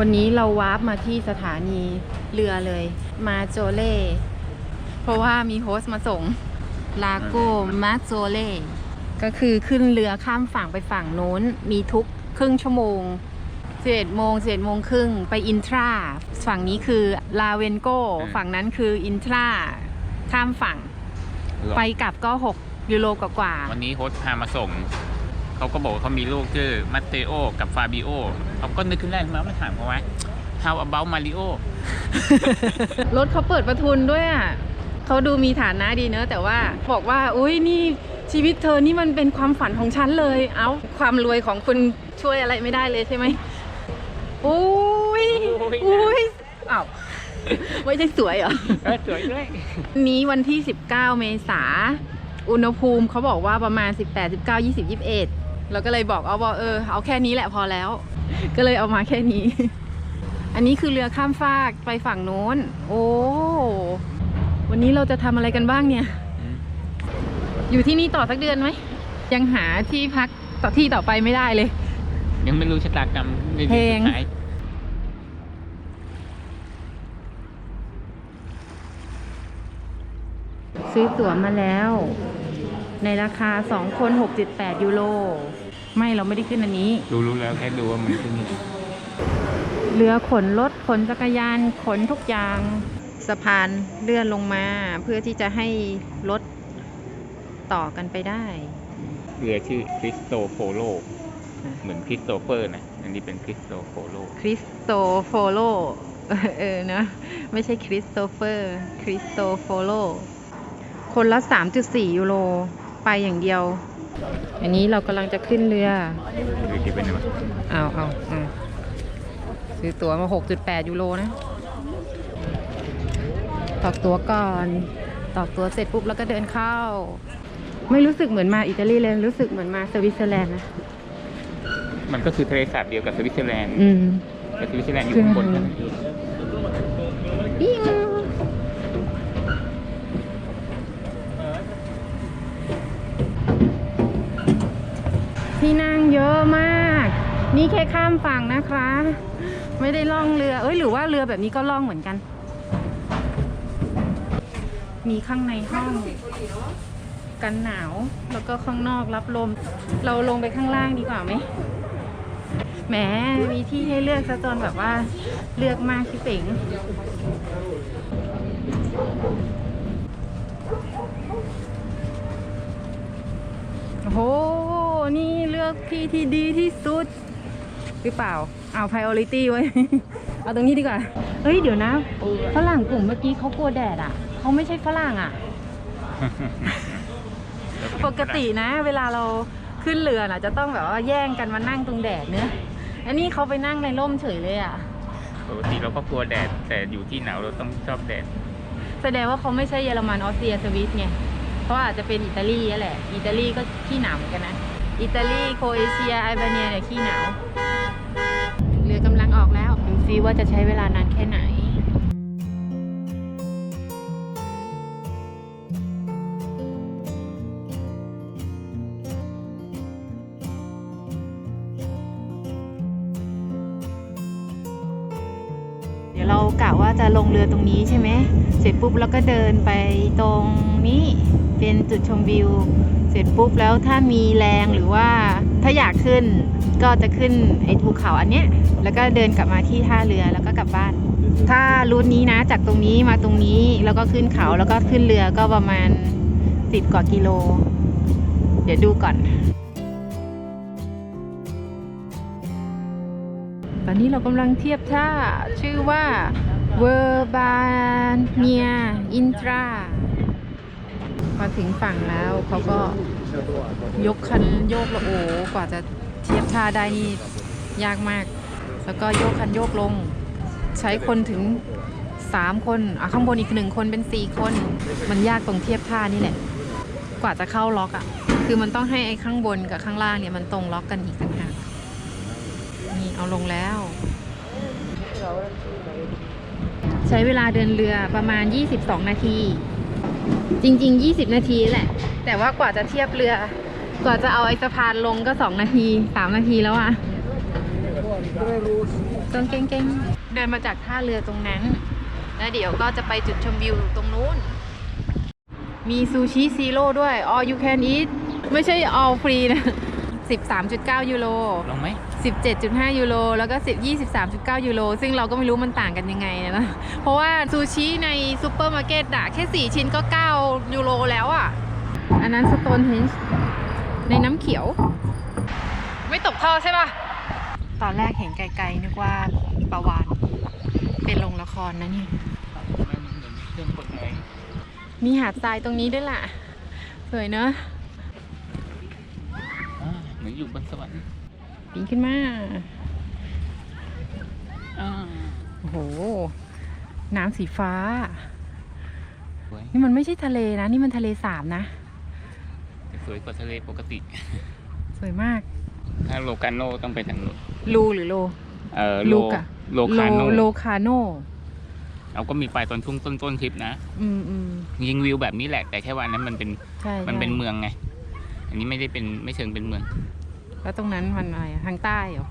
วันนี้เราวาร์ปมาที่สถานีเรือเลย มาโจเล่ เพราะว่ามีโฮสต์มาส่ง ลาโกมาโจเล่ ก็คือขึ้นเรือข้ามฝั่งไปฝั่งโน้น มีทุกครึ่งชั่วโมง11โมง11โมงครึ่งไปอินทรา ฝั่งนี้คือลาเวนโกอืมฝั่งนั้นคืออินทราข้ามฝั่ง ไปกลับก็ 6 ยูโรกว่าๆวันนี้โฮสต์พามาส่ง เขาก็บอกว่าเขามีลูกชื่อมัตเตโอ กับฟาบิโอเขาก็นึกขึ้นได้มามาถามเขาว่า how about Mario รถเขาเปิดประทุนด้วยอะเขาดูมีฐานะดีเนอะแต่ว่าบอกว่าอุ้ยนี่ชีวิตเธอนี่มันเป็นความฝันของฉันเลย เอาความรวยของคุณช่วยอะไรไม่ได้เลยใช่ไหมอุ้ยโอ้ยอุ้ยอ้าวไม่ใช่สวยเหรอเออสวยด้วยนี้วันที่ 19 เมษาอุณหภูมิเขาบอกว่าประมาณ 18 19 20 21 เราก็เลยบอกเอาว่าเออเอาแค่นี้แหละพอแล้ว ก็เลยเอามาแค่นี้ อันนี้คือเรือข้ามฟากไปฝั่งโน้น โอ้วันนี้เราจะทำอะไรกันบ้างเนี่ย อยู่ที่นี่ต่อสักเดือนไหมยังหาที่พักต่อที่ต่อไปไม่ได้เลย ยังไม่รู้ชะตากรรมในเพลเดือนงสุดท้ายซื้อตั๋วมาแล้ว ในราคา 2 คน6.8ยูโร ไม่เราไม่ได้ขึ้นอันนี้ รู้รู้แล้วแค่ดูว่ามันที่นี่เรือขนรถขนจักรยานขนทุกอย่างสะพานเลื่อนลงมา เพื่อที่จะให้รถต่อกันไปได้ เรือชื่อคริสโตโฟโลเหมือนคริสโตเฟอร์นะ อันนี้เป็นคริสโตโฟโลคริสโตโฟโลเออเนอะไม่ใช่คริสโตเฟอร์ คริสโตโฟโล คนละ 3.4 ยูโร ไปอย่างเดียว อันนี้เรากำลังจะขึ้นเรือหรือที่เป็นอะไรวะเอาเอาเอาซื้อตั๋วมา 6.8 ยูโรนะ ตอกตั๋วก่อน ตอกตั๋วเสร็จปุ๊บแล้วก็เดินเข้า ไม่รู้สึกเหมือนมาอิตาลีเลย รู้สึกเหมือนมาสวิตเซอร์แลนด์นะ มันก็คือทะเลสาบเดียวกับสวิตเซอร์แลนด์อืมแต่สวิตเซอร์แลนด์อยู่ข้างบนกันปิ้ง ที่นั่งเยอะมาก นี่แค่ข้ามฝั่งนะคะ ไม่ได้ล่องเรือ เอ้ยหรือว่าเรือแบบนี้ก็ล่องเหมือนกัน มีข้างในห้องกันหนาวแล้วก็ข้างนอกรับลม เราลงไปข้างล่างดีกว่าไหมแหมมีที่ให้เลือกซะจนแบบว่าเลือกมากพี่เป๋งโอ้โห นี่เลือกที่ที่ดีที่สุด หรือเปล่า เอา priority ไว้ เอาตรงนี้ดีกว่า เฮ้ย เดี๋ยวนะ ฝรั่งกลุ่มเมื่อกี้เขากลัวแดดอะ เขาไม่ใช่ฝรั่งอะ ปกตินะ เวลาเราขึ้นเรือน่ะ จะต้องแบบว่าแย่งกันมานั่งตรงแดดเนื้อะอันนี้เขาไปนั่งในร่มเฉยเลยอะ ปกติเราก็กลัวแดด แต่อยู่ที่หนาวเราต้องชอบแดด แสดงว่าเขาไม่ใช่เยอรมันออสเตรียสวิตไงเขาอาจจะเป็นอิตาลีนั่นแหละ อิตาลีก็ขี้หนาวเหมือนกันนะ อิตาลีโครเอเชียไอเบเนียเนี่ยขี้หนาว เรือกำลังออกแล้วดูซิว่าจะใช้เวลานานแค่ไหนเดี๋ยวเรากะว่าจะลงเรือตรงนี้ใช่ไหม เสร็จปุ๊บแล้วก็เดินไปตรงนี้ เป็นจุดชมวิว เสร็จปุ๊บแล้วถ้ามีแรงหรือว่าถ้าอยากขึ้นก็จะขึ้นไอ้ภูเขาอันเนี้ยแล้วก็เดินกลับมาที่ท่าเรือแล้วก็กลับบ้าน ถ้ารูทนี้นะจากตรงนี้มาตรงนี้แล้วก็ขึ้นเขาแล้วก็ขึ้นเรือก็ประมาณสิบกว่ากิโล เดี๋ยวดูก่อน ตอนนี้เรากำลังเทียบท่าชื่อว่าเวอร์บาเนียอินทรา พอถึงฝั่งแล้วเขาก็ยกคันโยกละโอกว่าจะเทียบท่าได้นี่ยากมาก แล้วก็โยกคันโยกลง ใช้คนถึง 3 คนอะข้างบนอีกหนึ่งคนเป็น 4 คน มันยากตรงเทียบท่านี่แหละ กว่าจะเข้าล็อกอะ่ะ คือมันต้องให้ไอ้ข้างบนกับข้างล่างเนี่ยมันตรงล็อกกันอีกต่างหากนี่เอาลงแล้ว ใช้เวลาเดินเรือประมาณ 22 นาที จริง ๆ 20 นาทีแหละ แต่ว่ากว่าจะเทียบเรือ กว่าจะเอาไอ้สะพานลงก็ 2 นาที 3 นาทีแล้วอะตรงเก่งๆ เดินมาจากท่าเรือตรงนั้น แล้วเดี๋ยวก็จะไปจุดชมวิวตรงนู้น มีซูชิซีโร่ด้วย all you can eat ไม่ใช่ all free นะ 13.9 ยูโร ลงไหม 17.5 ยูโรแล้วก็10 23.9 ยูโรซึ่งเราก็ไม่รู้มันต่างกันยังไงนะ เพราะว่าซูชิในซูเปอร์มาร์เก็ตอะแค่ 4 ชิ้นก็ 9 ยูโรแล้วอะอันนั้นสโตนเฮนจ์ในน้ำเขียว ไม่ตกท่อใช่ปะตอนแรกเห็นไกลๆนึกว่าประวาน เป็นโรงละครนะนี่มีหาดทรายตรงนี้ด้วยล่ะ สวยเนอะเหมือนอยู่บนสวรรค์ ปีนขึ้นมาอ่าโอ้โห น้ำสีฟ้าสวยนี่มันไม่ใช่ทะเลนะ นี่มันทะเลสาบนะแต่สวยกว่าทะเลปกติ สวยมาก ถ้าโลกาโนต้องไปทางนู้นลูหรือโล เออโลลูกอะโลคาโนโลคาโนเราก็มีไปตอนช่วงต้นต้นๆทริปนะ อืมอืมยิงวิวแบบนี้แหละ แต่แค่ว่าอันนั้นมันเป็นใช่มันเป็นใช่เมืองไง อันนี้ไม่ได้เป็นไม่เชิงเป็นเมือง แล้วตรงนั้นมันอะไรอะทางใต้เหรอ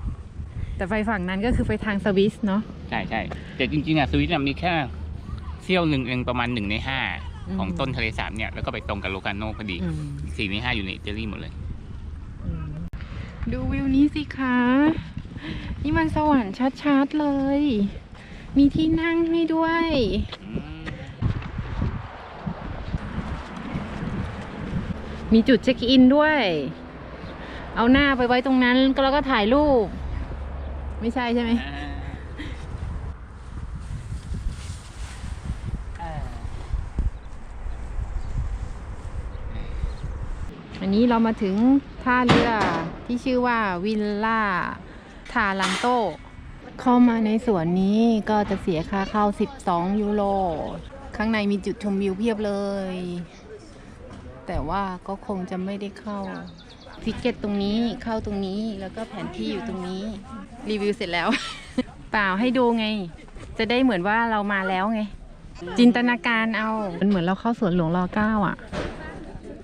แต่ไปฝั่งนั้นก็คือไปทางสวิสเนาะ ใช่ใช่แต่จริงๆอะสวิตอะมีแค่เซี่ยวหนึ่งเองประมาณหนึ่งในห้าอืม ของต้นทะเลสาบเนี่ยแล้วก็ไปตรงกับโลกาโนพอดีอืมสี่ในห้าอยู่ในอิตาลีหมดเลย อืมดูวิวนี้สิคะ นี่มันสวรรค์ชัดๆเลย มีที่นั่งให้ด้วย มีจุดเช็คอินด้วย เอาหน้าไปไว้ตรงนั้นก็แล้วก็ถ่ายรูป ไม่ใช่ใช่ไหมอันนี้เรามาถึงท่าเรือที่ชื่อว่าวิลล่าทาลันโต เข้ามาในสวนนี้ก็จะเสียค่าเข้า 12 ยูโร ข้างในมีจุดชมวิวเพียบเลย แต่ว่าก็คงจะไม่ได้เข้า ทิเก็ตตรงนี้เข้าตรงนี้แล้วก็แผนที่อยู่ตรงนี้ รีวิวเสร็จแล้ว เปล่าให้ดูไง จะได้เหมือนว่าเรามาแล้วไง จินตนาการเอามันเหมือนเราเข้าสวนหลวงรอเก้าอะ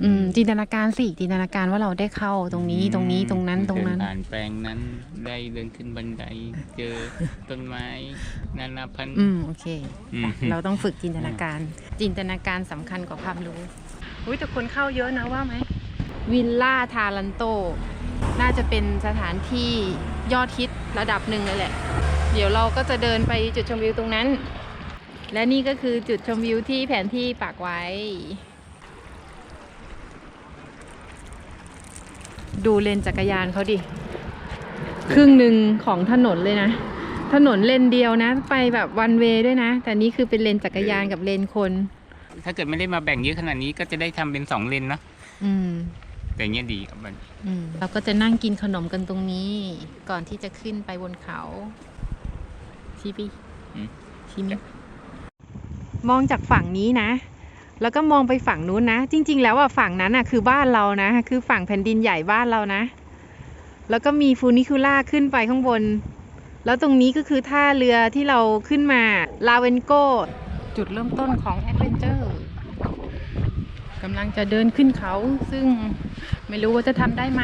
อืม จินตนาการสิจินตนาการว่าเราได้เข้าตรงนี้ตรงนี้ตรงนั้นตรงนั้น เดิผ่านแปลงนั้นได้เดินขึ้นบันไดเจอต้นไม้นานาพันธุ์อืมโอเค อืม เราต้องฝึกจินตนาการ จินตนาการสำคัญกว่าความรู้อุ้ยแต่คนเข้าเยอะนะว่าไหม วิลล่าทาลันโต น่าจะเป็นสถานที่ยอดฮิตระดับหนึ่งเลยแหละ เดี๋ยวเราก็จะเดินไปจุดชมวิวตรงนั้น และนี่ก็คือจุดชมวิวที่แผนที่ปักไว้ ดูเลนจักรยานเขาดิ ครึ่งหนึ่งของถนนเลยนะ ถนนเลนเดียวนะ ไปแบบวันเวด้วยนะ แต่นี่คือเป็นเลนจักรยานกับเลนคน ถ้าเกิดไม่ได้มาแบ่งเยอะขนาดนี้ก็จะได้ทำเป็นสองเลนเนาะอืม แต่เนี้ยดีกับมันอืมเราก็จะนั่งกินขนมกันตรงนี้ ก่อนที่จะขึ้นไปบนเขาชีปีอืมชิมมองจากฝั่งนี้นะ แล้วก็มองไปฝั่งนู้นนะ จริง ๆ แล้วอะฝั่งนั้นอะคือบ้านเรานะ คือฝั่งแผ่นดินใหญ่บ้านเรานะ แล้วก็มีฟูนิคูล่าขึ้นไปข้างบน แล้วตรงนี้ก็คือท่าเรือที่เราขึ้นมาลาเวนโกจุดเริ่มต้นของแอดเวนเจอร์ กำลังจะเดินขึ้นเขา ซึ่งไม่รู้ว่าจะทำได้ไหม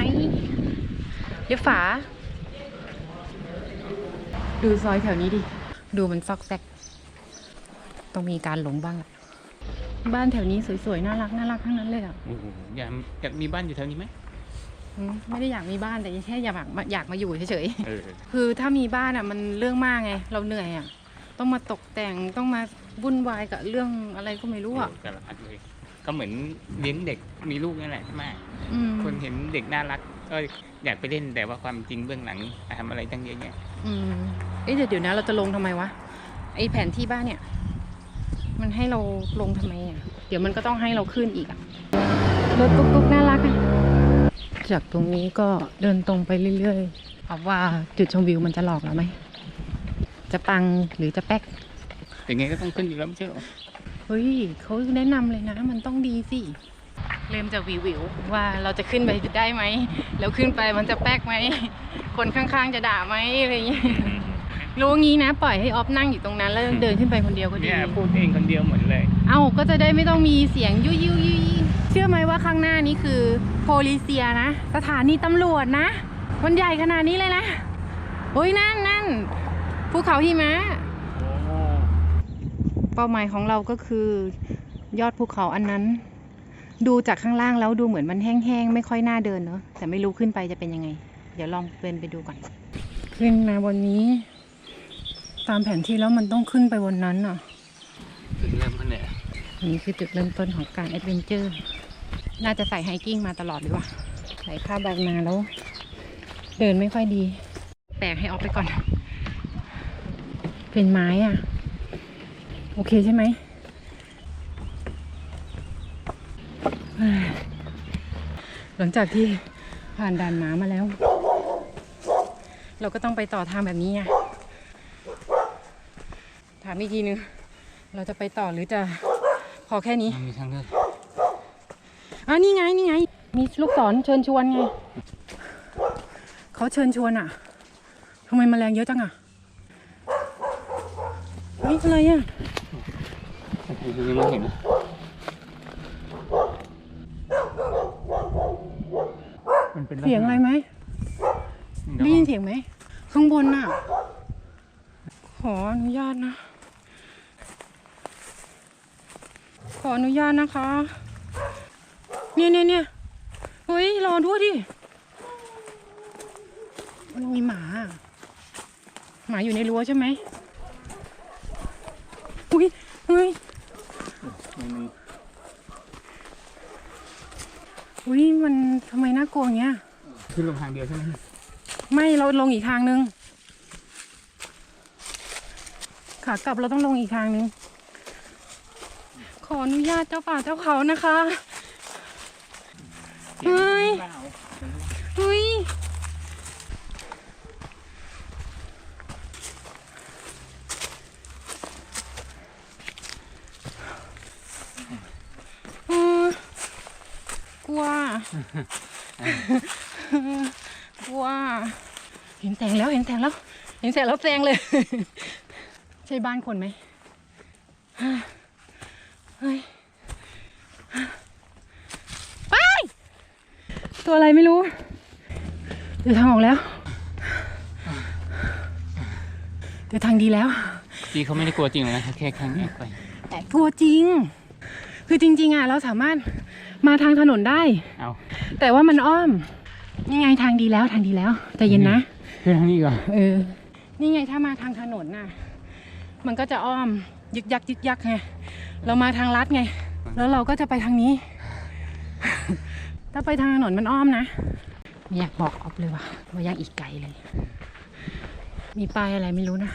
เดี๋ยวฝา ดูซอยแถวนี้ดิ ดูมันซอกแซก ต้องมีการหลงบ้างอะบ้านแถวนี้สวยๆ น่ารักน่ารักทั้งนั้นเลยอะโอ้โหอยากอยากมีบ้านอยู่แถวนี้ไหมอืมไม่ได้อยากมีบ้านแต่แค่อยากมาอยากมาอยู่เฉยเออๆ คือถ้ามีบ้านอะมันเรื่องมากไง เราเหนื่อยอะ ต้องมาตกแต่งต้องมาวุ่นวายกับเรื่องอะไรก็ไม่รู้อะสารพัดเลย ก็เหมือนเลี้ยงเด็กมีลูกนั่นแหละมากอืมคนเห็นเด็กน่ารักก็อยากไปเล่นแต่ว่าความจริงเบื้องหลังทำอะไรตั้งเยอะแยะอืมเอ๊ะเดี๋ยวเดี๋ยวนะเราจะลงทำไมวะไอแผนที่บ้านเนี่ย มันให้เราลงทำไมอะ เดี๋ยวมันก็ต้องให้เราขึ้นอีกอะรถตุ๊กๆน่ารักอะจากตรงนี้ก็เดินตรงไปเรื่อยๆเอาว่าจุดชมวิวมันจะหลอกเราไหม จะปังหรือจะแป๊ก แต่ไงก็ต้องขึ้นอยู่แล้วไม่ใช่เหรอ เฮ้ยเขาแนะนำเลยนะ มันต้องดีสิ เริ่มจะวิววิวๆว่าเราจะขึ้นไปได้ไหม แล้วขึ้นไปมันจะแป๊กไหม คนข้างๆจะด่าไหมอะไรอย่างเงี้ยรู้งี้นะ ปล่อยให้ออฟนั่งอยู่ตรงนั้น แล้วเดินขึ้นไปคนเดียวก็ดี เนี่ยพูดเองคนเดียวหมดเลย เอ้าก็จะได้ไม่ต้องมีเสียงยุยยุยยุยเชื่อไหมว่าข้างหน้านี้คือโพลิเซียนะ สถานีตำรวจนะ มันใหญ่ขนาดนี้เลยนะโอ้ยนั่นนั่นภูเขาหิมะ เป้าหมายของเราก็คือยอดภูเขาอันนั้น ดูจากข้างล่างแล้วดูเหมือนมันแห้งๆ ไม่ค่อยน่าเดินเนอะแต่ไม่รู้ขึ้นไปจะเป็นยังไง เดี๋ยวลองเดินไปดูก่อน ขึ้นมาบนนี้ ตามแผนที่แล้วมันต้องขึ้นไปบนนั้นอะจุดเริ่มต้นเนี่ยอันนี้คือจุดเริ่มต้นของการแอดเวนเจอร์ น่าจะใส่ไฮกิ้งมาตลอดหรือวะใส่ผ้าใบมาแล้ว เดินไม่ค่อยดี แปลกให้ออกไปก่อน เป็นไม้อะ โอเคใช่ไหมเอ้ยหลังจากที่ผ่านด่านหมามาแล้ว เราก็ต้องไปต่อทางแบบนี้ไงถามอีกทีนึง เราจะไปต่อหรือจะพอแค่นี้มันมีทางเลือกอะนี่ไงนี่ไง มีลูกศรเชิญชวนไงเขาเชิญชวนอะทำไมแมลงเยอะจังอะเฮ้ยอะไรอะ ยังไม่เห็นมันเป็นเสียงอะไรไหมได้ยินเสียงไหม ข้างบนน่ะ ขออนุญาตนะ ขออนุญาตนะคะ เนี่ยเนี่ยเนี่ยเฮ้ย รอด้วยดิมันมีหมา หมาอยู่ในรั้วใช่ไหมอุ้ยเฮ้ย อุ้ยมันทำไมน่ากลัวอย่างเงี้ย ขึ้นลงทางเดียวใช่ไหมไม่เราลงอีกทางนึง ขากลับเราต้องลงอีกทางนึง ขออนุญาตเจ้าป่าเจ้าเขานะคะเฮ้ย เฮ้ย เออ กลัว กลัว เห็นแสงแล้วเห็นแสงแล้ว เห็นแสงแล้วแซงเลย ใช่บ้านคนไหมเฮ้ยไป ตัวอะไรไม่รู้เจอทางออกแล้วเจอทางดีแล้ว พี่เขาไม่ได้กลัวจริงหรอกนะแค่ครั้งแรกไป แต่กลัวจริง คือจริง ๆอะเราสามารถ มาทางถนนได้ เอาแต่ว่ามันอ้อม นี่ไงทางดีแล้วทางดีแล้วใจเย็นนะขึ้นทางนี้ก่อนเออ นี่ไงถ้ามาทางถนนน่ะ มันก็จะอ้อมยึกยักยึกยักไงเรามาทางลัดไง แล้วเราก็จะไปทางนี้ ถ้าไปทางถนนมันอ้อมนะไม่อยากบอกออฟเลยว่ะว่ายังอีกไกลเลย มีป้ายอะไรไม่รู้นะ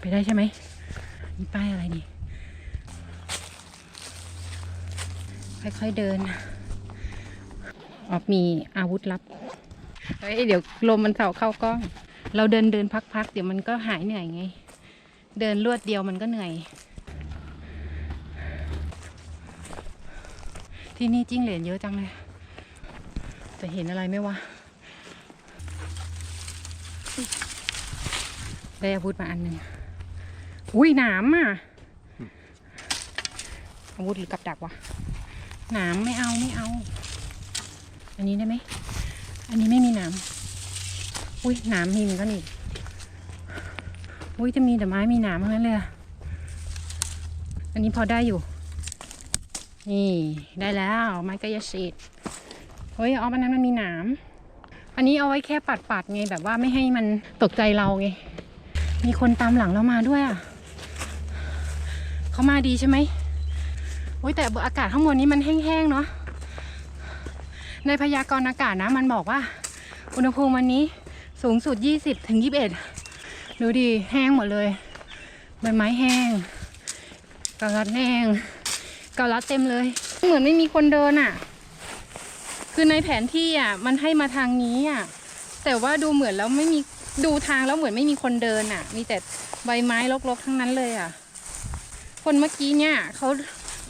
ไปได้ใช่ไหมมีป้ายอะไรนี่ ค่อยๆเดินออฟมีอาวุธลับเฮ้ยเดี๋ยวลมมันเสาเข้ากล้อง เราเดินเดินพักๆ เดี๋ยวมันก็หายเหนื่อยไง เดินรวดเดียวมันก็เหนื่อย ที่นี่จิ้งเหลนเยอะจังเลย จะเห็นอะไรไหมวะได้อาวุธมาอันหนึ่งอุ้ยหนามอะอาวุธหรือกับดักวะ หนามไม่เอาไม่เอา อันนี้ได้ไหม อันนี้ไม่มีหนาม อุ้ยหนามมีเหมือนกันอีก อุ้ยจะมีแต่ไม้มีหนามทั้งนั้นเลยอันนี้พอได้อยู่ นี่ได้แล้วไม้กายสิทธิ์เฮ้ยเอาอันนั้นมันมีหนาม อันนี้เอาไว้แค่ปัดปัดๆไงแบบว่าไม่ให้มันตกใจเราไง มีคนตามหลังเรามาด้วยอะเขามาดีใช่ไหม โอ้ยแต่อากาศข้างบนนี้มันแห้งๆเนาะ ในพยากรณ์อากาศนะ มันบอกว่า อุณหภูมิวันนี้สูงสุด 20ถึง21 ดูดิแห้งหมดเลยใบไม้แห้งกาลัดแห้งกาลัดเต็มเลย เหมือนไม่มีคนเดินอะ คือในแผนที่อะ มันให้มาทางนี้อะ แต่ว่าดูเหมือนแล้วไม่มีดูทางแล้วเหมือนไม่มีคนเดินอะ มีแต่ใบไม้รกๆทั้งนั้นเลยอะ คนเมื่อกี้เนี่ยเขา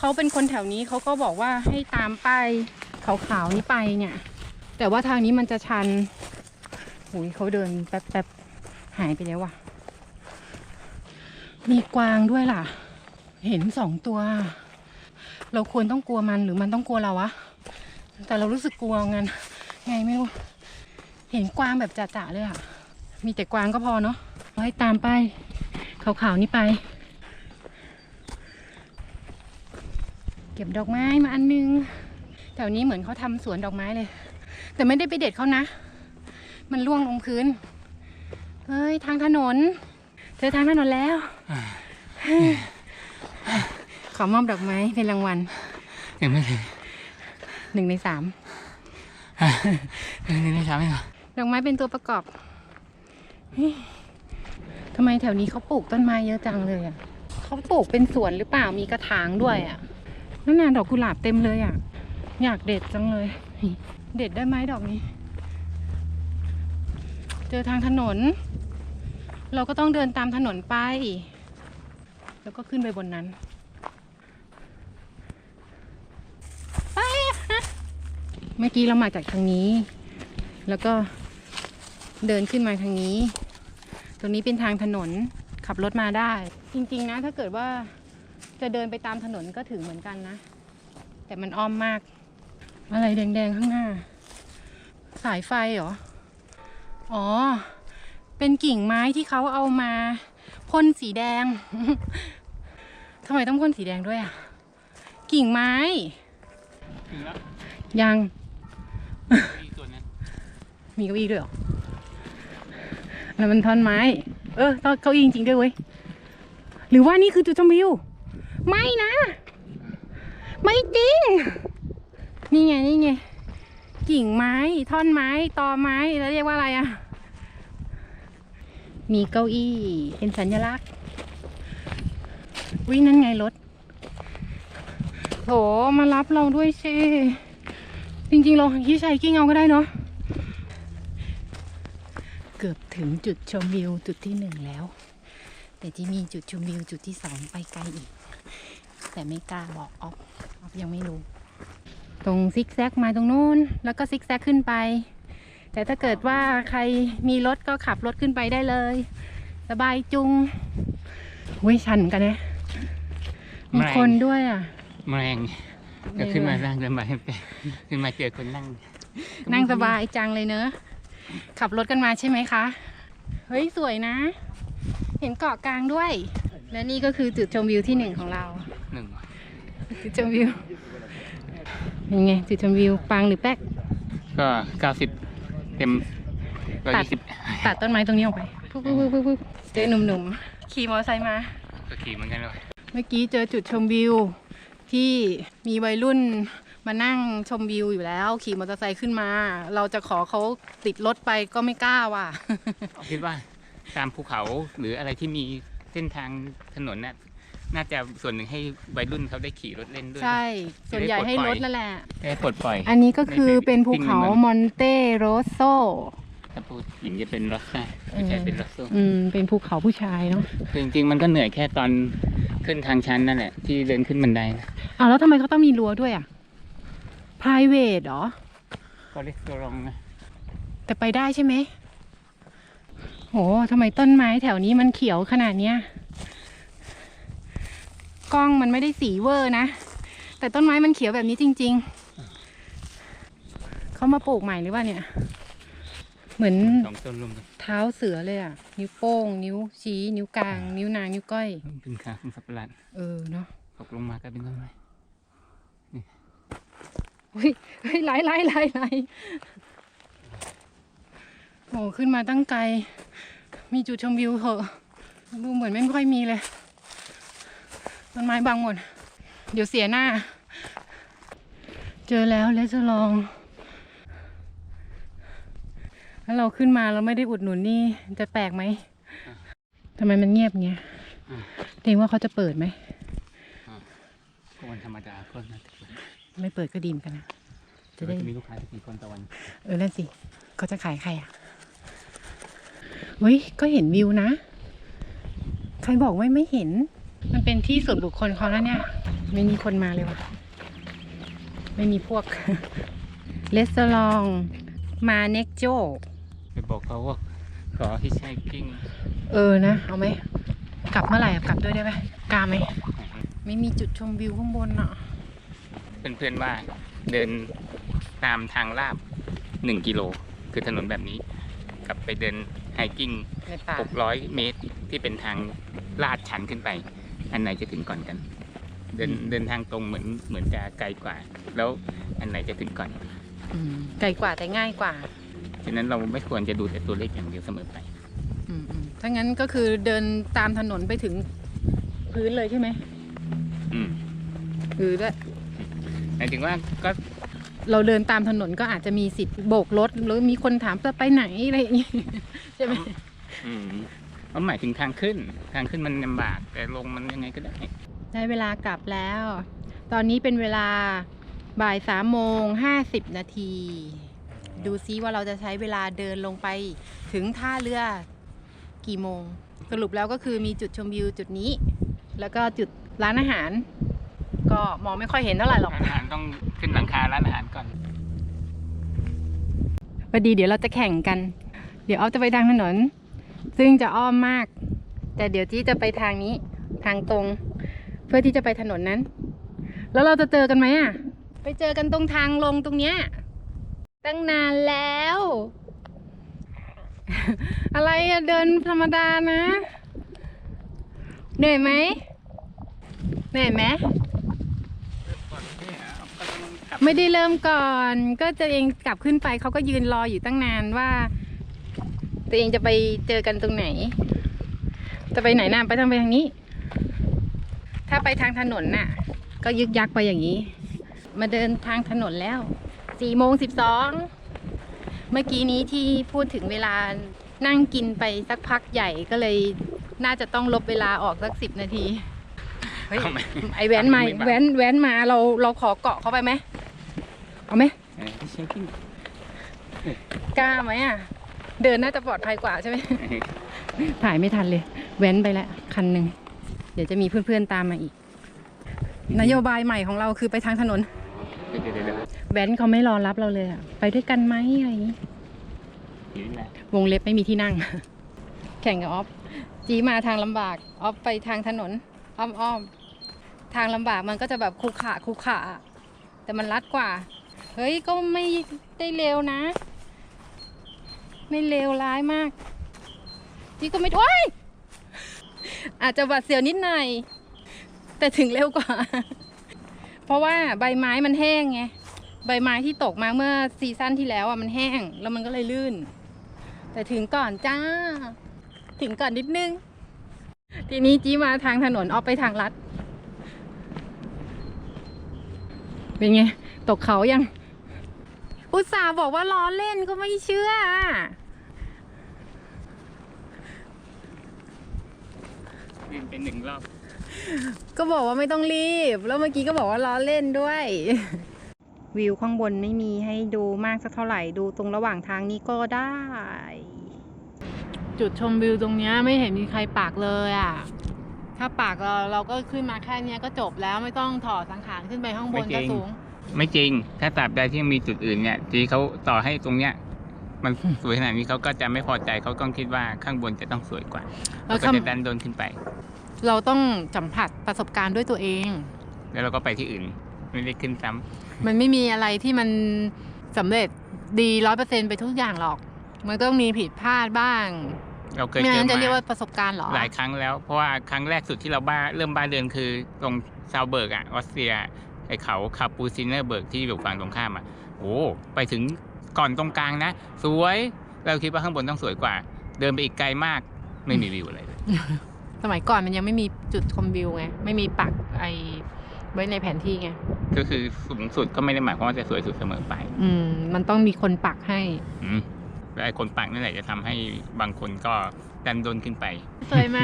เขาเป็นคนแถวนี้เขาก็บอกว่าให้ตามป้ายขาวๆนี้ไปเนี่ย แต่ว่าทางนี้มันจะชันหุยเขาเดินแป๊บๆหายไปแล้วว่ะ มีกวางด้วยล่ะ เห็นสองตัว เราควรต้องกลัวมันหรือมันต้องกลัวเราวะ แต่เรารู้สึกกลัวงันไงไม่รู้ เห็นกวางแบบจ่าๆเลยอะมีแต่กวางก็พอเนาะไปค่อยตามไปขาวๆนี่ไป เก็บดอกไม้มาอันนึงแถวนี้เหมือนเขาทำสวนดอกไม้เลย แต่ไม่ได้ไปเด็ดเขานะ มันร่วงลงพื้น เฮ้ย ทางถนน เจอทางถนนแล้ว ขอมอบดอกไม้เป็นรางวัลยังไม่ถึงหนึ่งในสามยังไม่ช้าไม่หรอดอกไม้เป็นตัวประกอบเฮ้ยทำไมแถวนี้เขาปลูกต้นไม้เยอะจังเลยอะเขาปลูกเป็นสวนหรือเปล่ามีกระถางด้วยอะ นั่นน่ะดอกกุหลาบเต็มเลยอะ อยากเด็ดจังเลย เด็ดได้ไหมดอกนี้ เจอทางถนน เราก็ต้องเดินตามถนนไป แล้วก็ขึ้นไปบนนั้นไปเมื่อกี้เรามาจากทางนี้ แล้วก็เดินขึ้นมาทางนี้ ตรงนี้เป็นทางถนนขับรถมาได้ จริง ๆ นะ ถ้าเกิดว่า จะเดินไปตามถนนก็ถึงเหมือนกันนะ แต่มันอ้อมมาก อะไรแดงๆข้างหน้า สายไฟเหรอ อ๋อ เป็นกิ่งไม้ที่เขาเอามาพ่นสีแดง ทำไมต้องพ่นสีแดงด้วยอะ กิ่งไม้ ถึงแล้วยังมีส่วนนั้นมีเก้าอี้ด้วยเหรอแล้วมันท่อนไม้ เออตอนเก้าอี้จริงๆด้วยเว้ย หรือว่านี่คือจุดชมวิว ไม่นะ ไม่จริง นี่ไงนี่ไงกิ่งไม้ ท่อนไม้ตอไม้แล้วเรียกว่าอะไรอะมีเก้าอี้เป็นสัญลักษณ์วิ่งนั่นไงรถโถมารับเราด้วยเชจริงๆ เราที่ใช้กิ้งเอาก็ได้เนาะเกือบถึงจุดชมวิวจุดที่หนึ่งแล้ว แต่จะมีจุดชมวิวจุดที่สองไปไกลอีก แต่ไม่กล้าบอกออฟออฟยังไม่รู้ ตรงซิกแซกมาตรงนู้น แล้วก็ซิกแซกขึ้นไป แต่ถ้าเกิดว่าใครมีรถก็ขับรถขึ้นไปได้เลย สบายจุงเว้ยชันเหมือนกันนะมีคนด้วยอะแมลงก็ขึ้นมาร่างเดินมาให้ไปขึ้นมาเจอคนนั่ง นั่งสบายจังเลยเนอะ ขับรถกันมาใช่ไหมคะ เฮ้ย สวยนะ เห็นเกาะกลางด้วย และนี่ก็คือจุดชมวิวที่หนึ่งของเราหนึ่งจุดชมวิวยังไงจุดชมวิวปังหรือแป๊กก็เก้าสิบเต็มร้อยยี่สิบตัดต้นไม้ตรงนี้ออกไปปุ๊บปุ๊บปุ๊บปุ๊บปุ๊บเจอหนุ่มๆขี่มอเตอร์ไซค์มา ก็ขี่เหมือนกันเลยเมื่อกี้เจอจุดชมวิวที่มีวัยรุ่นมานั่งชมวิวอยู่แล้ว ขี่มอเตอร์ไซค์ขึ้นมา เราจะขอเขาติดรถไปก็ไม่กล้าว่ะคิดว่าตามภูเขาหรืออะไรที่มี เส้นทางถนนน่ะน่าจะส่วนหนึ่งให้วัยรุ่นเขาได้ขี่รถเล่นด้วยใช่ ส่วนใหญ่ให้รถนั่นแหละ ได้ปลดปล่อยอันนี้ก็คือเป็นภูเขาไม่เป็นมอนเตโรโซ ถ้าพูดหญิงจะเป็นรถซ่าผู้ชายเป็นรถโซ่อืม เป็นภูเขาผู้ชายเนาะคือจริงๆ มันก็เหนื่อยแค่ตอนขึ้นทางชันนั่นแหละ ที่เดินขึ้นบันไดนะอ้าวแล้วทำไมเขาต้องมีรั้วด้วยอะ private เหรอ ก็เรียกตัวรองนะแต่ไปได้ใช่ไหม โหทำไมต้นไม้แถวนี้มันเขียวขนาดเนี้ย กล้องมันไม่ได้สีเวอร์นะ แต่ต้นไม้มันเขียวแบบนี้จริง ๆ เขามาปลูกใหม่หรือว่าเนี่ย เหมือนสองต้นรวมกันเท้าเสือเลยอะนิ้วโป้ง นิ้วชี้ นิ้วกลาง นิ้วนาง นิ้วก้อย เป็นขาของสับปะรดเออเนาะตกลงมาก็เป็นต้นไม้เฮ้ยเฮ้ยไหลไหลไหลไหล โอ้ขึ้นมาตั้งไกล มีจุดชมวิวเหอะ ดูเหมือนไม่ค่อยมีเลย ต้นไม้บางหมด เดี๋ยวเสียหน้า เจอแล้วเลสลองถ้าเราขึ้นมาเราไม่ได้อุดหนุนนี่จะแปลกไหม ทำไมมันเงียบเงี้ยเองว่าเขาจะเปิดไหมก็วันธรรมดาก็น่าจะเปิดไม่เปิดก็ดีเหมอนกันนะ จะได้จะมีลูกค้าสักกี่คนต่อวัน เออนั่นสิ เขาจะขายใครอะ เฮ้ย ก็เห็นวิวนะ ใครบอกว่าไม่เห็น มันเป็นที่ส่วนบุคคลเขาแล้วเนี่ย ไม่มีคนมาเลยวะไม่มีพวกเลสลองมาเน็กโจไปบอกเขาว่าขอให้ใช้กิ้ง เออนะ เอาไหม กลับเมื่อไหร่อะกลับด้วยได้ไหมกล้าไหม ไม่มีจุดชมวิวข้างบนอะ เพื่อนๆว่าเดินตามทางลาบหนึ่งกิโล คือถนนแบบนี้ กลับไปเดิน ไฮกิ้งในป่า600 เมตรที่เป็นทางลาดชันขึ้นไป อันไหนจะถึงก่อนกัน เดินเดินทางตรงเหมือนเหมือนจะไกลกว่า แล้วอันไหนจะถึงก่อนอืมไกลกว่าแต่ง่ายกว่าฉะนั้นเราไม่ควรจะดูแต่ตัวเลขอย่างเดียวเสมอไปอืมอืมถ้างั้นก็คือเดินตามถนนไปถึงพื้นเลยใช่ไหมอืม หรือด้วยหมายถึงว่าก็ เราเดินตามถนนก็อาจจะมีสิทธิ์โบกรถหรือมีคนถามจะไปไหนอะไรอย่างงี้ใช่ไหมอืมมันหมายถึงทางขึ้น ทางขึ้นมันลำบาก แต่ลงมันยังไงก็ได้ได้เวลากลับแล้ว ตอนนี้เป็นเวลาบ่ายสามโมงห้าสิบนาที ดูซิว่าเราจะใช้เวลาเดินลงไปถึงท่าเรือกี่โมง สรุปแล้วก็คือมีจุดชมวิวจุดนี้ แล้วก็จุดร้านอาหาร ก็มองไม่ค่อยเห็นเท่าไหร่หรอกร้านอาหารต้องขึ้นหลังคาร้านอาหารก่อน พอดีเดี๋ยวเราจะแข่งกัน เดี๋ยวออฟจะไปทางถนน ซึ่งจะอ้อมมาก แต่เดี๋ยวจี้จะไปทางนี้ทางตรง เพื่อที่จะไปถนนนั้น แล้วเราจะเจอกันไหมอะ ไปเจอกันตรงทางลงตรงเนี้ยตั้งนานแล้ว อะไรอะเดินธรรมดานะ เหนื่อยไหมเหนื่อยไหม ไม่ได้เริ่มก่อน ก็ตัวเองกลับขึ้นไปเขาก็ยืนรออยู่ตั้งนานว่า ตัวเองจะไปเจอกันตรงไหน จะไปไหนน่ะไปทางไปทางนี้ ถ้าไปทางถนนน่ะ ก็ยึกยักไปอย่างนี้ มาเดินทางถนนแล้วสี่โมงสิบสองเมื่อกี้นี้ที่พูดถึงเวลานั่งกินไปสักพักใหญ่ก็เลยน่าจะต้องลบเวลาออกสักสิบนาที เฮ้ย เอาไหม ไอแว้นมาไม่บังแว้นแว้นมาเราเราขอเกาะเข้าไปไหม เอาไหมเออเช็คกิ้งกล้าไหมอะ เดินน่าจะปลอดภัยกว่าใช่ไหม ถ่ายไม่ทันเลย แว้นไปแล้วคันหนึ่ง เดี๋ยวจะมีเพื่อนๆตามมาอีก นโยบายใหม่ของเราคือไปทางถนนเดี๋ยวเดี๋ยวเดี๋ยวแว้นเขาไม่รอรับเราเลยอะ ไปด้วยกันไหมอะไรอย่างนี้อยู่นี่แหละวงเล็บไม่มีที่นั่ง แข่งกับออฟ จีมาทางลำบาก ออฟไปทางถนน อ้อมอ้อมๆทางลำบากมันก็จะแบบคุขระคุขระแต่มันรัดกว่า เฮ้ย ก็ไม่ได้เร็วนะ ไม่เลวร้ายมากจีก็ไม่โอ้ยอาจจะหวาดเสียวนิดหน่อย แต่ถึงเร็วกว่า เพราะว่าใบไม้มันแห้งไง ใบไม้ที่ตกมาเมื่อซีซั่นที่แล้วอะมันแห้ง แล้วมันก็เลยลื่น แต่ถึงก่อนจ้า ถึงก่อนนิดนึง ทีนี้จี้มาทางถนนออกไปทางลัด เป็นไง ตกเขายัง อุตส่าห์บอกว่าล้อเล่นก็ไม่เชื่ออะวิ่งเป็นหนึ่งรอบ ก็บอกว่าไม่ต้องรีบ แล้วเมื่อกี้ก็บอกว่าล้อเล่นด้วย วิวข้างบนไม่มีให้ดูมากสักเท่าไหร่ดูตรงระหว่างทางนี้ก็ได้ จุดชมวิวตรงเนี้ยไม่เห็นมีใครปากเลยอะ ถ้าปากเราเราก็ขึ้นมาแค่เนี้ยก็จบแล้วไม่ต้องถอดสังขารขึ้นไปข้างบนไม่จริก็ง สูง ไม่จริง ถ้าตราบใดที่ยังมีจุดอื่นเนี่ยที่เขาต่อให้ตรงเนี้ย มันสวยขนาดนี้เขาก็จะไม่พอใจเขาต้องคิดว่าข้างบนจะต้องสวยกว่าเราเขาก็ทำจะดันโดนขึ้นไป เราต้องสัมผัสประสบการณ์ด้วยตัวเอง แล้วเราก็ไปที่อื่น ไม่ได้ขึ้นซ้ำมันไม่มีอะไรที่มันสำเร็จดีร้อยเปอร์เซ็นไปทุกอย่างหรอก มันก็ต้องมีผิดพลาดบ้าง เราเคยไม่เจองั้นจะมาเรียกว่าประสบการณ์เหรอ หลายครั้งแล้ว เพราะว่าครั้งแรกสุดที่เราบ้าเริ่มบ้าเดินคือตรงซาวเบิร์กอะออสเตรียไอเขาคาปูซินเนอร์เบิร์กที่อยู่ฝั่งตรงข้ามอะโอ้ไปถึงก่อนตรงกลางนะ สวยเราคิดว่าข้างบนต้องสวยกว่า เดินไปอีกไกลมากไม่มีวิวอะไรเลย สมัยก่อนมันยังไม่มีจุดชมวิวไง ไม่มีปักไอไว้ในแผนที่ไง ก็คือสูงสุดก็ไม่ได้หมายความว่าจะสวยสุดเสมอไป อืม มันต้องมีคนปักให้ อืมและไอ้คนปักนั่นแหละจะทำให้บางคนก็ดันโดนขึ้นไป สวยไหม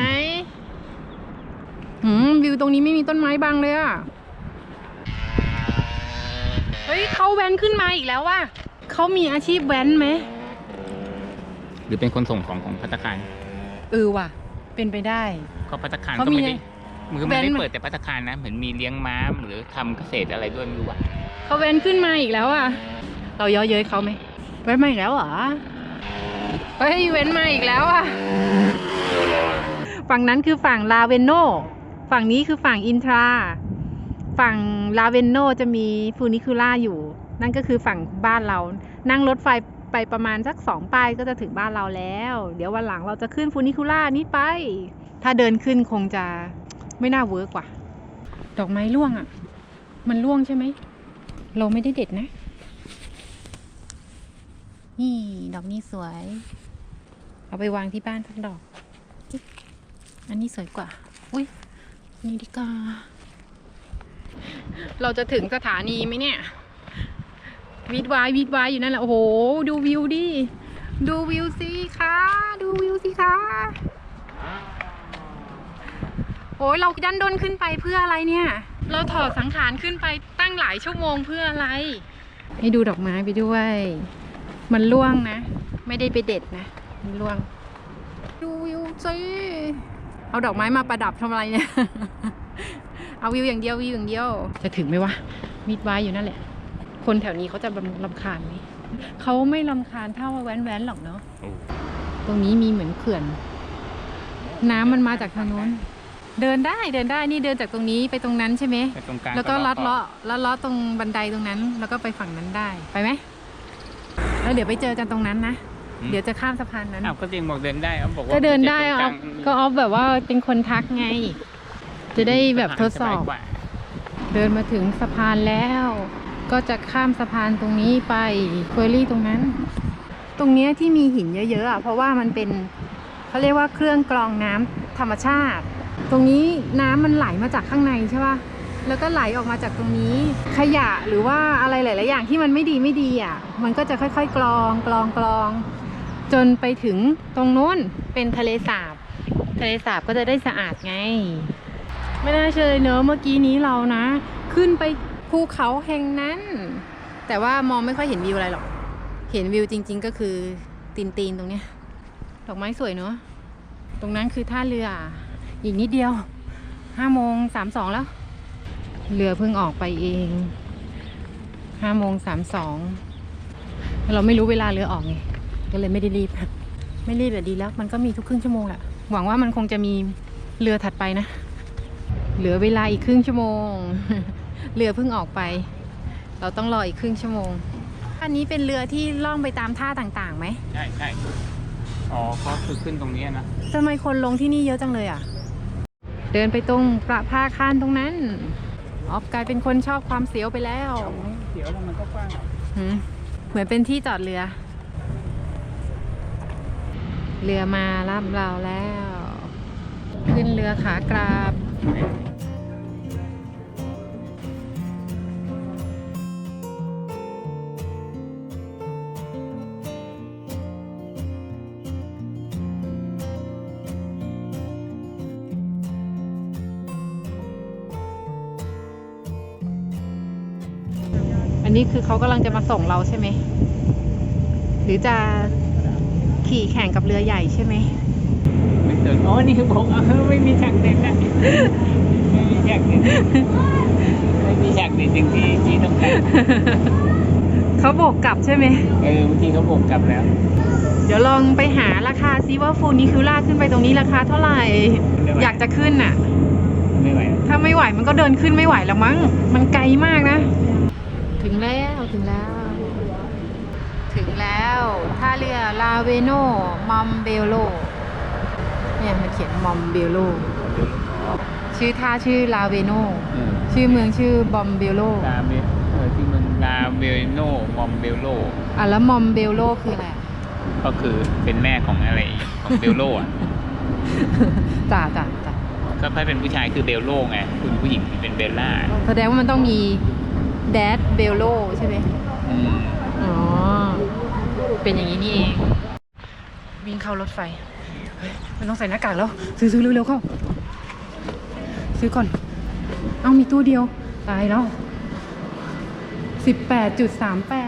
หืม วิวตรงนี้ไม่มีต้นไม้บังเลยอะ เฮ้ยเขาแว้นขึ้นมาอีกแล้วว่ะเขามีอาชีพแว้นไหมหรือเป็นคนส่งของของพัตตาคารเออว่ะ เป็นไปได้ ก็พัตตาคารเขาก็มีไม่ได้มือไม่แบได้นมาเปิดแต่พัตตาคารนะ เหมือนมีเลี้ยงม้าหรือทำเกษตรอะไรด้วยไม่รู้อะเขาแว้นขึ้นมาอีกแล้วอะ เราเย้อเย้ยเขาไหมแว้นมาอีกแล้วเหรอเฮ้ยเว้นมาอีกแล้วอะ ฝั่งนั้นคือฝั่งลาเวนโน ฝั่งนี้คือฝั่งอินทรา ฝั่งลาเวนโนจะมีฟูนิคูล่าอยู่ นั่นก็คือฝั่งบ้านเรา นั่งรถไฟไปประมาณสักสองป้ายก็จะถึงบ้านเราแล้ว เดี๋ยววันหลังเราจะขึ้นฟูนิคูล่านี้ไป ถ้าเดินขึ้นคงจะไม่น่าเวิร์กว่า ดอกไม้ร่วงอะ่ะ มันร่วงใช่ไหม เราไม่ได้เด็ดนะ นี่ดอกนี้สวย เอาไปวางที่บ้านสักดอก อันนี้สวยกว่า อุ้ยนี่ดีกว่า เราจะถึงสถานีไหมเนี่ย วิดวายวิดวายอยู่นั่นแหละ โอ้โห ดูวิวดิ ดูวิวสิคะดูวิวสิคะโอ้ยเรายันดนขึ้นไปเพื่ออะไรเนี่ย เราถอดสังขารขึ้นไปตั้งหลายชั่วโมงเพื่ออะไร ให้ดูดอกไม้ไปด้วย มันร่วงนะ ไม่ได้ไปเด็ดนะ มันร่วง ดูวิวสิเอาดอกไม้มาประดับทำอะไรเนี่ย เอาวิวอย่างเดียววิวอย่างเดียว จะถึงไหมวะมิดไว้อยู่นั่นแหละ คนแถวนี้เขาจะลำคาญไหมเขาไม่ลำคาญเท่าแว้นแว้นๆหรอกเนาะตรงนี้มีเหมือนเขื่อน น้ำมันมาจากทางโน้น เดินได้เดินได้นี่เดินจากตรงนี้ไปตรงนั้นใช่ไหมไปตรงกลางแล้วก็ลัดอเลาะลัดเลาะตรงบันไดตรงนั้น แล้วก็ไปฝั่งนั้นได้ไปไหมแล้วเดี๋ยวไปเจอกันตรงนั้นนะเดี๋ยวจะข้ามสะพานนั้นอ้าวก็จริงบอกเดินได้เอาบอกว่าก็เดินได้ตรงอกอลาฟงก็ออฟแบบว่าเป็นคนทักไง จะได้แบบทดสอบายกว่าเดินมาถึงสะพานแล้ว ก็จะข้ามสะพานตรงนี้ไปเฟอร์รี่ตรงนั้น ตรงเนี้ยที่มีหินเยอะๆอะเพราะว่ามันเป็นเขาเรียกว่าเครื่องกรองน้ำธรรมชาติ ตรงนี้น้ำมันไหลมาจากข้างในใช่ป่ะแล้วก็ไหลออกมาจากตรงนี้ ขยะหรือว่าอะไรหลาย ๆ อย่างที่มันไม่ดีไม่ดีอะ มันก็จะค่อย ๆ กรองกรองกรอง จนไปถึงตรงนู้นเป็นทะเลสาบ ทะเลสาบก็จะได้สะอาดไง ไม่น่าเชื่อเลยเนอะเมื่อกี้นี้เรานะ ขึ้นไปภูเขาแห่งนั้น แต่ว่ามองไม่ค่อยเห็นวิวอะไรหรอก เห็นวิวจริง ๆ ก็คือตีนตีนตรงเนี้ยดอกไม้สวยเนอะตรงนั้นคือท่าเรืออีกนิดเดียวห้าโมงสามสองแล้ว เรือเพิ่งออกไปเองห้าโมงสามสองเราไม่รู้เวลาเรือออกไงก็เลยไม่ได้รีบ ไม่รีบแต่ดีแล้ว มันก็มีทุกครึ่งชั่วโมงแหละหวังว่ามันคงจะมีเรือถัดไปนะ เหลือเวลาอีกครึ่งชั่วโมง เรือเพิ่งออกไป เราต้องรออีกครึ่งชั่วโมง อันนี้เป็นเรือที่ล่องไปตามท่าต่างๆไหม ใช่ใช่อ๋อก็คือขึ้นตรงนี้นะทำไมคนลงที่นี่เยอะจังเลยอะ เดินไปตรงประภาคารตรงนั้น ออฟกลายเป็นคนชอบความเสียวไปแล้วเดี๋ยวแล้วมันก็กว้างหืมเหมือนเป็นที่จอดเรือ เรือมารับเราแล้ว ขึ้นเรือขากราบ นนี้คือเขากำลังจะมาส่งเราใช่ไหม หรือจะขี่แข่งกับเรือใหญ่ใช่ไหมไม่เดินอ๋อ นี่คือผมเออไม่มีฉากเด่นนะไม่มีฉากเด่นไม่มีฉากเด่นจริงที่ที่ต้องการเขาโบกกลับใช่ไหมเออเมื่อกี้เขาบอกกลับแล้ว เดี๋ยวลองไปหาราคาซิว่าฟูนิคิวล่าขึ้นไปตรงนี้ราคาเท่าไหร่ไม่ไหวอยากจะขึ้นน่ะ ไม่ไหว ถ้าไม่ไหวมันก็เดินขึ้นไม่ไหวแล้วมั้ง มันไกลมากนะถึงแล้วถึ งแล้ว ถึงแล้วท่าเรือลาเวโนมอมเบโลเนี่ยมันเขียนมอมเบโลชื่อท่าชื่อลาเวโนเออชื่อเมืองชื่อบอมเบโลลาเมเออที่มันลาเบลโนมอมเบลโลอะแล้วมอมเบโลคืออะไรอะก็คือเป็นแม่ของอะไรของเบลโลอะจ่าจ่าจ่าก็ถ้าเป็นผู้ชายคือเบลโลไงคุณผู้หญิงเป็นเบลล่าแสดงว่ามันต้องมี แดดเบลโลใช่ไหมอ๋อ เป็นอย่างนี้นี่เอง วิ่งเข้ารถไฟ เฮ้ย มันต้องใส่หน้ากากแล้ว ซื้อซื้อเร็วๆเข้า ซื้อก่อน เอ้ามีตู้เดียว ตายแล้วสิบแปดจุดสามแปด